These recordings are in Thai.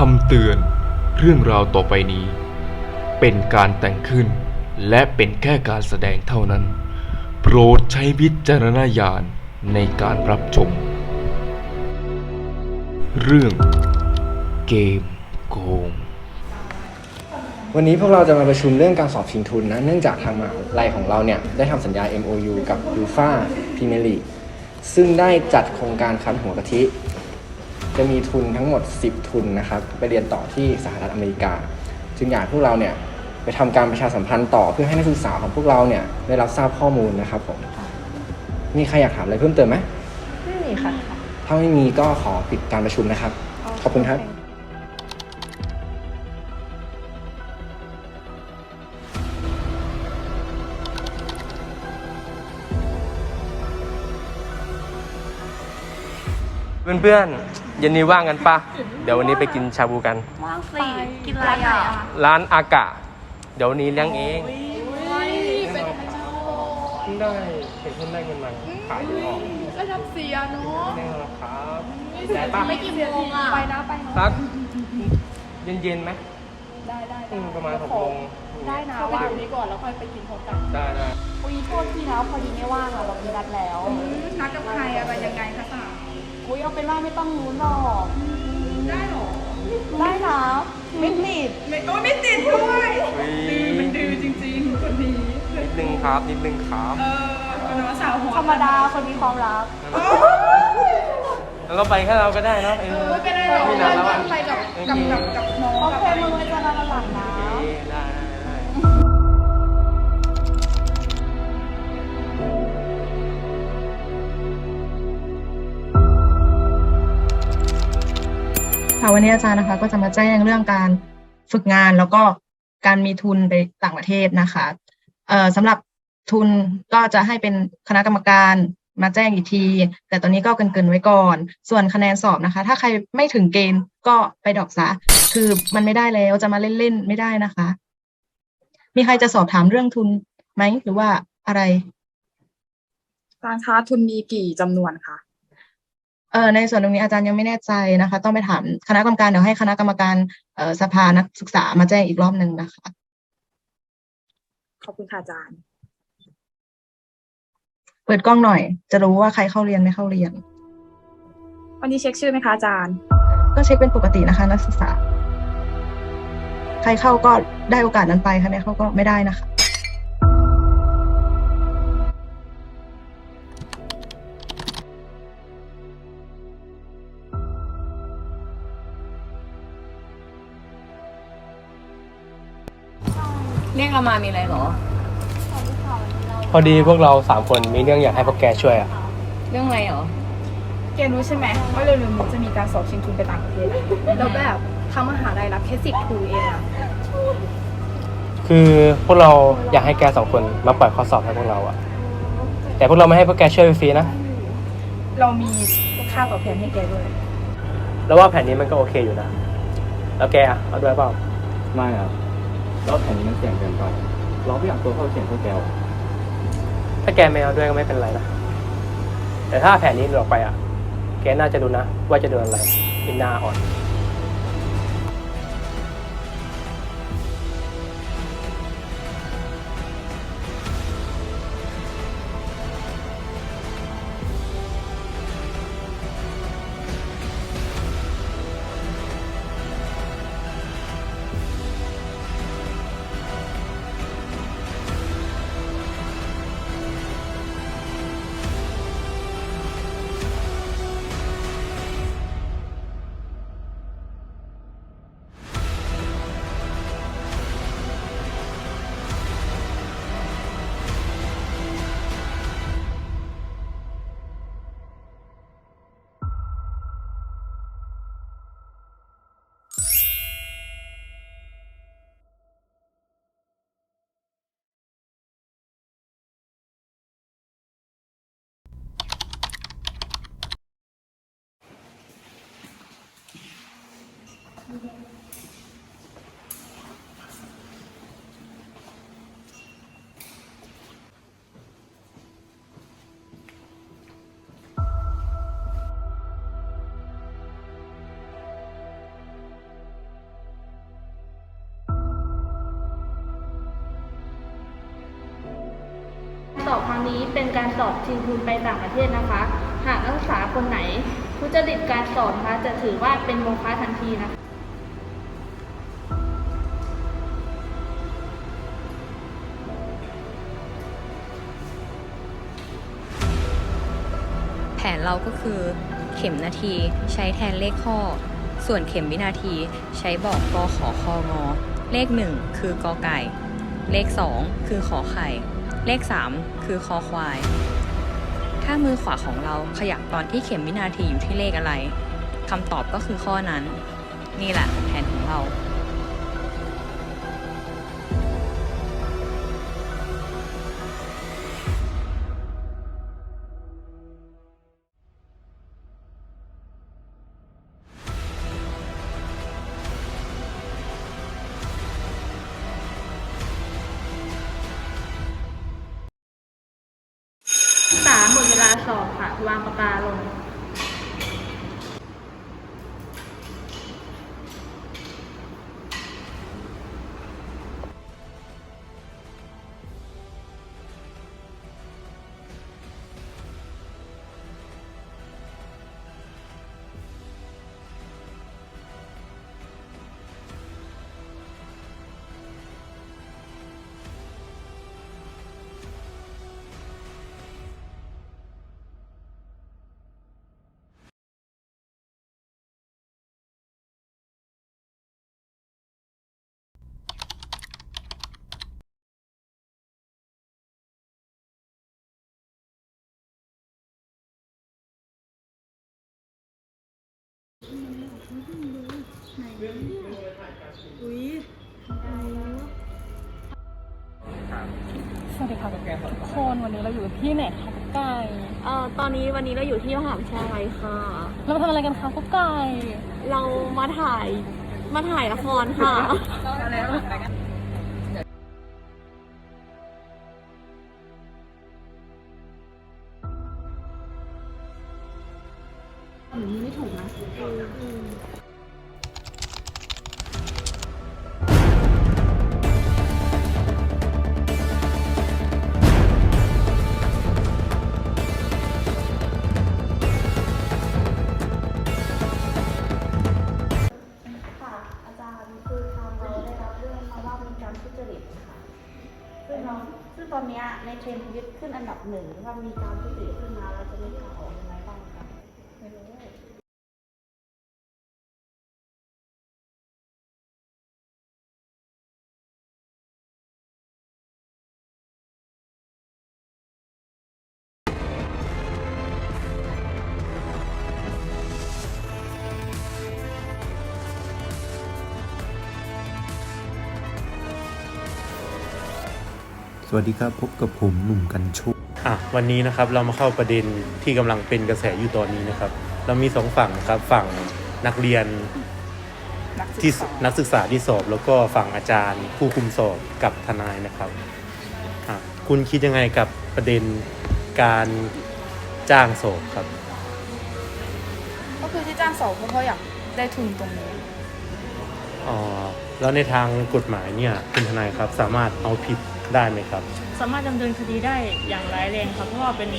คำเตือนเรื่องราวต่อไปนี้ เป็นการแต่งขึ้น และเป็นแค่การแสดงเท่านั้น โปรดใช้วิจารณญาณในการรับชม เรื่องเกมโกงวันนี้พวกเราจะมาประชุมเรื่องการสอบชิงทุนนะ เนื่องจากทางมหาลัยของเราเนี่ย ได้ทำสัญญา MOU กับ u f a p r e m i e r League ซึ่งได้จัดโครงการคันหัวกะทิ จะมีทุนทั้งหมด 10 ทุนนะครับไปเรียนต่อที่สหรัฐอเมริกา จึงอยากให้พวกเราเนี่ยไปทำการประชาสัมพันธ์ต่อเพื่อให้นักศึกษาของพวกเราเนี่ยได้รับทราบข้อมูลนะครับผมมีใครอยากถามอะไรเพิ่มเติมไหมไม่มีค่ะ ถ้าไม่มีก็ขอปิดการประชุมนะครับ ขอบคุณครับเพื่อนๆ เย็นนี้ว่างกันปะเดี๋ยววันนี้ไปกินชาบูกัน ว่างสิกินอะไรอะร้านอากะ เดี๋ยววันนี้เลี้ยงเองเพิ่งได้เห็นเพิ่งได้เงินมาขายออกก็ทำเสียเนาะแน่นอนครับได้ปะไม่กี่โมงอะไปนะไปนะสักเย็นๆไหมได้ได้อืมประมาณหกโมงได้นะเข้าไปดูนี้ก่อนแล้วค่อยไปกินพร้อมกันได้ได้อุ้ยโทษทีนะพอดีไม่ว่างอะเรามีนัดแล้วนัดกับใครอะไรยังไงคะสาว อุ้ยเอาเป็นว่าไม่ต้องรู้หรอกได้หรอ ได้นะไม่ติดไม่โอ้ยไม่ติดด้วยอุ๊ย ดื้อมันดื้อจริงๆคนนี้นิดนึงครับ นิดนึงครับ เออเป็นว่าสาวหัวธรรมดาคนมีความรักแล้วก็ไปแค่เราก็ได้เนอะเออ ไม่เป็นไรหรอกไม่นานแล้วอะ ไปกับกับกับกับน้องโอกับเคอะไร มึงไว้เจอกันวันหลังนะ ค่ะวันนี้อาจารย์นะคะก็จะมาแจ้งเรื่องการฝึกงานแล้วก็การมีทุนไปต่างประเทศนะคะเอ่อสำหรับทุนก็จะให้เป็นคณะกรรมการมาแจ้งอีกที แต่ตอนนี้ก็เกินเกินๆไว้ก่อน ส่วนคะแนนสอบนะคะ ถ้าใครไม่ถึงเกณฑ์ก็ไปดอกซะคือมันไม่ได้แล้วจะมาเล่นๆไม่ได้นะคะ มีใครจะสอบถามเรื่องทุนไหมหรือว่าอะไร อาจารย์คะทุนมีกี่จำนวนคะ ในส่วนตรงนี้อาจารย์ยังไม่แน่ใจนะคะ ต้องไปถามคณะกรรมการเดี๋ยวให้คณะกรรมการเอ่อสภานักศึกษามาแจ้งอีกรอบหนึ่งนะคะ ขอบคุณค่ะอาจารย์ เปิดกล้องหน่อย จะรู้ว่าใครเข้าเรียนไม่เข้าเรียน วันนี้เช็คชื่อไหมคะอาจารย์ ก็เช็คเป็นปกตินะคะ นักศึกษา ใครเข้าก็ได้โอกาสนั้นไปใครไม่เข้าก็ไม่ได้นะคะ รียกเรามามีอะไรหรอ พอดีพวกเราสามคนมีเรื่องอยากให้พวกแกช่วยอะ เรื่องอะไรหรอเกรู้ใช่ไหมว่าเร็วๆนี้จะมีการสอบชิงทุนไปต่างประเทศอะแล้วแบบทางมหาลัยรับแค่สิบทุนเองอะคือพวกเราอยากให้แกสองคนมาปล่อยข้อสอบให้พวกเราอะแต่พวกเราไม่ให้พวกแกช่วยฟรีๆนะ เรามีค่าตอบแทนให้แกด้วย แล้วว่าแผนนี้มันก็โอเคอยู่นะ แล้วแกอะเอาด้วยเปล่า ไม่ครับ แล้วแผ่นนี้มันเสี่ยงเกินไป เราไม่อยากตัวเข้าเสี่ยงพวกแกถ้าแกไม่เอาด้วยก็ไม่เป็นไรนะ แต่ถ้าแผนนี้หลุดออกไปอะ แกน่าจะดูนะ ว่าจะโดนอะไรอินหนาอ่อน สอบครั้งนี้เป็นการสอบชิงทุนไปต่างประเทศนะคะ หากนักศึกษาคนไหนผู้จริตการสอบนะคะจะถือว่าเป็นโมฆะทันทีนะคะ เราก็คือ เข็มนาทีใช้แทนเลขข้อ ส่วนเข็มวินาทีใช้บอกกอขอคองอ เลข 1 คือกอไก่ เลข 2 คือขอไข่ เลข 3 คือคอควาย ถ้ามือขวาของเราขยับตอนที่เข็มวินาทีอยู่ที่เลขอะไรคำตอบก็คือข้อนั้น นี่แหละแผนของเรา สอบค่ะ วางปากกาลง สวัสดีค่ะทุกคนวันนี้เราอยู่ที่ไหนคะกุ๊กไก่เอ่อตอนนี้วันนี้เราอยู่ที่มหาวิทยาลัยค่ะ เรามาทำอะไรกันคะกุ๊กไก่เรามาถ่ายมาถ่ายละครค่ะ ค่ะอาจารย์คือทางเราได้รับเรื่องมาว่ามีการทุจริตค่ะซึ่งเราซึ่งตอนเนี้ยในเทรนด์ทวิตขึ้นอันดับหนึ่งว่ามีการทุจริตขึ้นมาเราจะมีทางออก วัสดีครับพบกับผมหนุ่มกันโชคอะวันนี้นะครับเรามาเข้าประเด็นที่กำลังเป็นกระแสอยู่ตอนนี้นะครับ เรามีสองฝั่งนะครับฝั่งนักเรียนที่นักศึกษาที่สอบ แล้วก็ฝั่งอาจารย์ ผู้คุมสอบกับทนายนะครับอะคุณคิดยังไงกับประเด็นการจ้างสอบครับ ก็คือที่จ้างสอบเพราะเขาอยากได้ทุนตรงนี้อ๋อแล้วในทางกฎหมายเนี่ยคุณทนายครับสามารถเอาผิด ได้ไหมครับ สามารถดำเนินคดีได้อย่างร้ายแรงครับเพราะว่าเป็น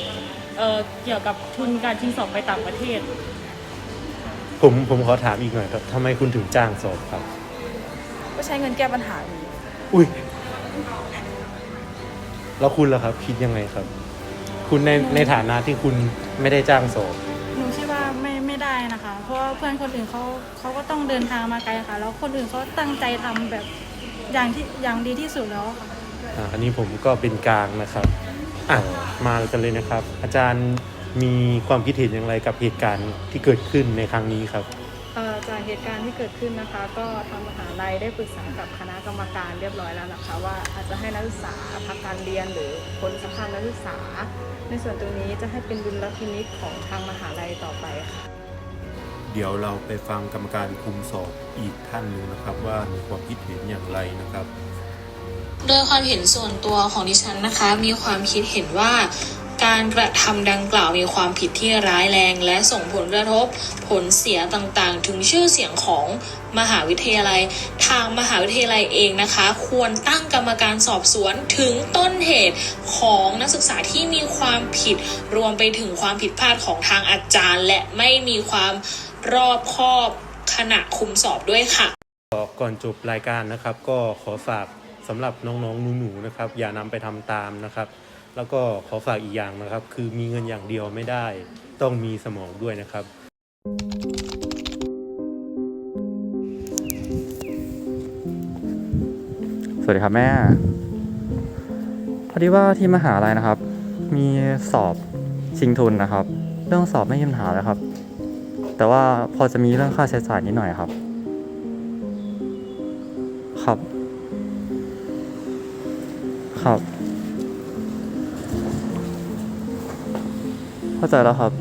เอ่อเกี่ยวกับทุนการชิงสอบไปต่างประเทศ ผมผมขอถามอีกหน่อยครับทำไมคุณถึงจ้างสอบครับ ก็ใช้เงินแก้ปัญหาอยู่อุ้ยแล้วคุณล่ะครับ คิดยังไงครับ คุณในในฐานะที่คุณไม่ได้จ้างสอบ หนูคิดว่าไม่ไม่ได้นะคะ เพราะว่าเพื่อนคนอื่นเขาเขาก็ต้องเดินทางมาไกลค่ะ แล้วคนอื่นเขาตั้งใจทำแบบอย่างที่อย่างดีที่สุดแล้วค่ะ อ่าอันนี้ผมก็เป็นกลางนะครับอะมากันเลยนะครับ อาจารย์มีความคิดเห็นอย่างไรกับเหตุการณ์ที่เกิดขึ้นในครั้งนี้ครับ เอ่อจากเหตุการณ์ที่เกิดขึ้นนะคะ ก็ทางมหาลัยได้ปรึกษากับคณะกรรมการเรียบร้อยแล้วนะคะ ว่าอาจจะให้นักศึกษาพักการเรียนหรือพ้นสภาพนักศึกษา ในส่วนตรงนี้จะให้เป็นดุลพินิจของทางมหาลัยต่อไปค่ะ เดี๋ยวเราไปฟังกรรมการคุมสอบอีกท่านหนึ่งนะครับ ว่ามีความคิดเห็นอย่างไรนะครับ โดยความเห็นส่วนตัวของดิฉันนะคะ มีความคิดเห็นว่า การกระทำดังกล่าวมีความผิดที่ร้ายแรง และส่งผลกระทบผลเสียต่างๆ ถึงชื่อเสียงของมหาวิทยาลัย ทางมหาวิทยาลัยเองนะคะ ควรตั้งกรรมการสอบสวนถึงต้นเหตุของนักศึกษาที่มีความผิดรวมไปถึงความผิดพลาดของทางอาจารย์ และไม่มีความรอบคอบขณะคุมสอบด้วยค่ะ ก่อนจบรายการนะครับก็ขอฝาก สำหรับน้องๆหนูๆนะครับ อย่านำไปทำตามนะครับ แล้วก็ขอฝากอีกอย่างนะครับ คือมีเงินอย่างเดียวไม่ได้ ต้องมีสมองด้วยนะครับ สวัสดีครับแม่ พอดีว่าที่มหาลัยนะครับ มีสอบชิงทุนนะครับ เรื่องสอบไม่มีปัญหาเลยครับ แต่ว่าพอจะมีเรื่องค่าใช้จ่ายนิดหน่อยครับ ครับ ครับ เข้าใจแล้วครับ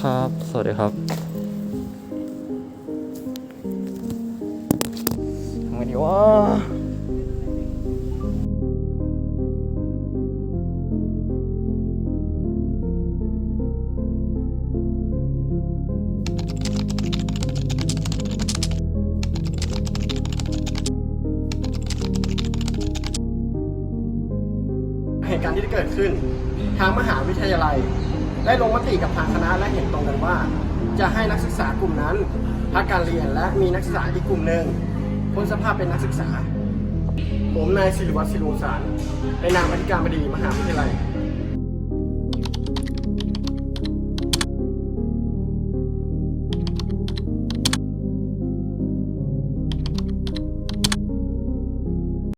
ครับ สวัสดีครับทำไงดีวะ ทางมหาวิทยาลัย ได้ลงมติกับทางคณะและเห็นตรงกันว่า จะให้นักศึกษากลุ่มนั้นพักการเรียนและมีนักศึกษาอีกกลุ่มหนึ่งพ้นสภาพเป็นนักศึกษา ผมนายศิริวัตรศิรุสารในนามอธิการบดีมหาวิทยาลัย